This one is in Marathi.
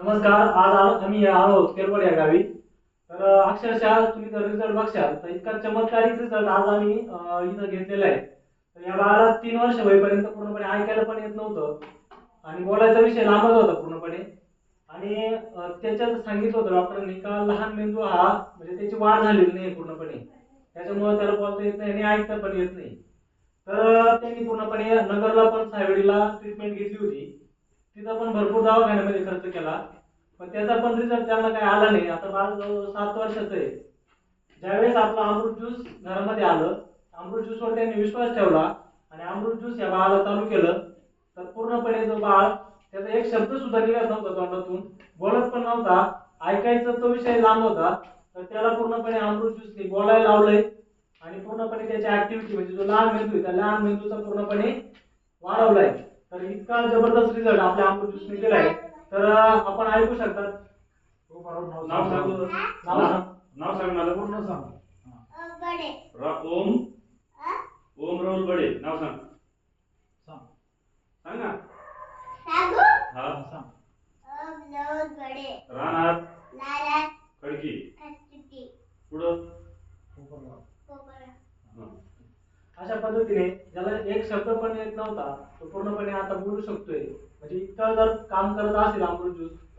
नमस्कार आज आलो आम्ही आलो केरवड या गावी. तर अक्षरशः तुम्ही जर रिझल्ट बघशाल तर इतका चमत्कारिक रिझल्ट आज आम्ही इथं घेतलेला आहे. तर या बाळाला तीन वर्ष होईपर्यंत पूर्णपणे ऐकायला पण येत नव्हतं. आणि बोलायचा विषय लांबच होता पूर्णपणे. आणि त्याच्यात सांगितलं होतं डॉक्टरांनी का लहान मेंदू हा म्हणजे त्याची वाढ झालेली नाही पूर्णपणे. त्याच्यामुळे त्याला बोलता येत नाही आणि ऐकता पण येत नाही. तर त्यांनी पूर्णपणे नगरला पण सायवडीला ट्रीटमेंट घेतली होती. तिथं पण भरपूर दवाखान्यामध्ये खर्च केला. पण त्याचा पण रिझल्ट त्यांना काही आला नाही. आता बाळ जवळजवळ सात वर्षाचं आहे. ज्यावेळेस आपलं अमृत ज्यूस घरामध्ये आलं अमृत ज्यूसवर त्यांनी विश्वास ठेवला आणि अमृत ज्यूस या बाळाला चालू केलं तर पूर्णपणे जो बाळ त्याचा एक शब्द सुद्धा निघत नव्हता तोंडातून. बोलत पण नव्हता. ऐकायचा तो विषय लांब होता. तर त्याला पूर्णपणे अमृत ज्यूसने बोलायला लावलंय आणि पूर्णपणे त्याची ऍक्टिव्हिटी म्हणजे जो लहान मेंदू आहे त्या लहान मेंदूचा पूर्णपणे वाढवलाय. तर इतका जबरदस्त रिझल्ट आपल्या अमृत ज्यूसने दिलाय तर आपण ऐकू शकतात नाव सांग. नाव सांग. नाव सांग. मला. पूर्ण सांग. बडे रा- ओम. ओम राहुल बडे. नाव सांग. सांग. सांग ना. सागू? हा. सांग. बडे. नाराज खडकी. पुढं. अशा पद्धतीने ज्याला एक शब्द पण येत नव्हता तो पूर्णपणे आता बोलू शकतोय. म्हणजे इतकं जर काम करत असेल अमृत ज्यूस तर